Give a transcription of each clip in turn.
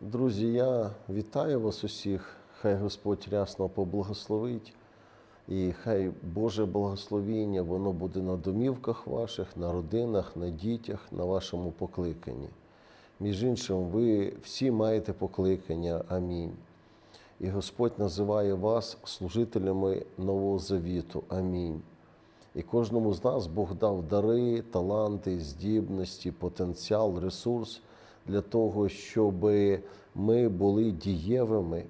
Друзі, я вітаю вас усіх. Хай Господь рясно поблагословить. І хай Боже благословіння, воно буде на домівках ваших, на родинах, на дітях, на вашому покликанні. Між іншим, ви всі маєте покликання. Амінь. І Господь називає вас служителями Нового Завіту. Амінь. І кожному з нас Бог дав дари, таланти, здібності, потенціал, ресурс для того, щоб ми були дієвими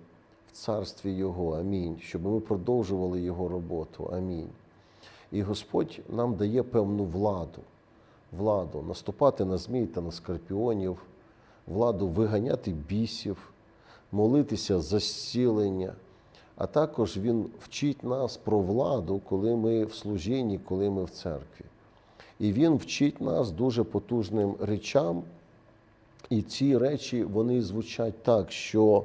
в царстві Його. Амінь. Щоб ми продовжували Його роботу. Амінь. І Господь нам дає певну владу, владу наступати на змій та на скорпіонів, владу виганяти бісів, молитися за зцілення. А також Він вчить нас про владу, коли ми в служінні, коли ми в церкві. І Він вчить нас дуже потужним речам. І ці речі вони звучать так, що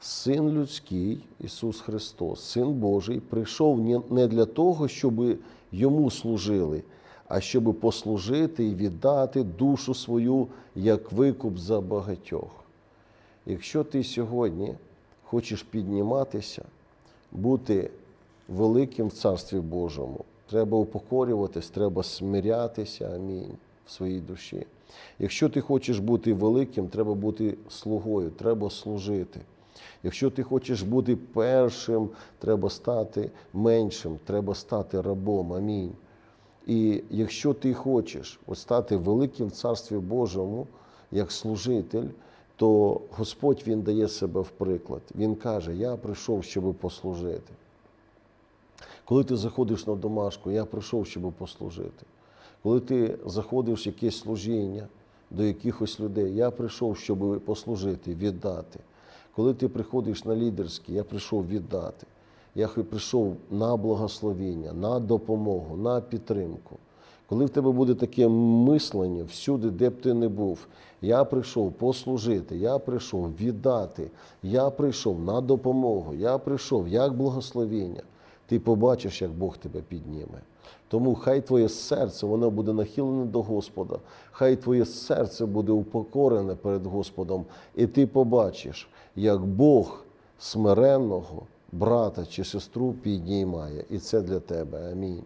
Син людський, Ісус Христос, Син Божий, прийшов не- для того, щоб йому служили, а щоб послужити і віддати душу свою як викуп за багатьох. Якщо ти сьогодні хочеш підніматися, бути великим в Царстві Божому, треба упокорюватись, треба смирятися, амінь, в своїй душі. Якщо ти хочеш бути великим, треба бути слугою, треба служити. Якщо ти хочеш бути першим, треба стати меншим, треба стати рабом. Амінь. І якщо ти хочеш стати великим в Царстві Божому, як служитель, то Господь Він дає себе в приклад. Він каже: Я прийшов, щоб послужити. Коли ти заходиш на домашку, я прийшов, щоб послужити. Коли ти заходиш в якесь служіння до якихось людей, я прийшов, щоб послужити, віддати. Коли ти приходиш на лідерські, я прийшов віддати. Я прийшов на благословіння, на допомогу, на підтримку. Коли в тебе буде таке мислення всюди, де б ти не був, я прийшов послужити, я прийшов віддати, я прийшов на допомогу, я прийшов як благословіння, ти побачиш, як Бог тебе підніме. Тому хай твоє серце воно буде нахилене до Господа, хай твоє серце буде упокорене перед Господом, і ти побачиш, як Бог смиренного брата чи сестру піднімає. І це для тебе. Амінь.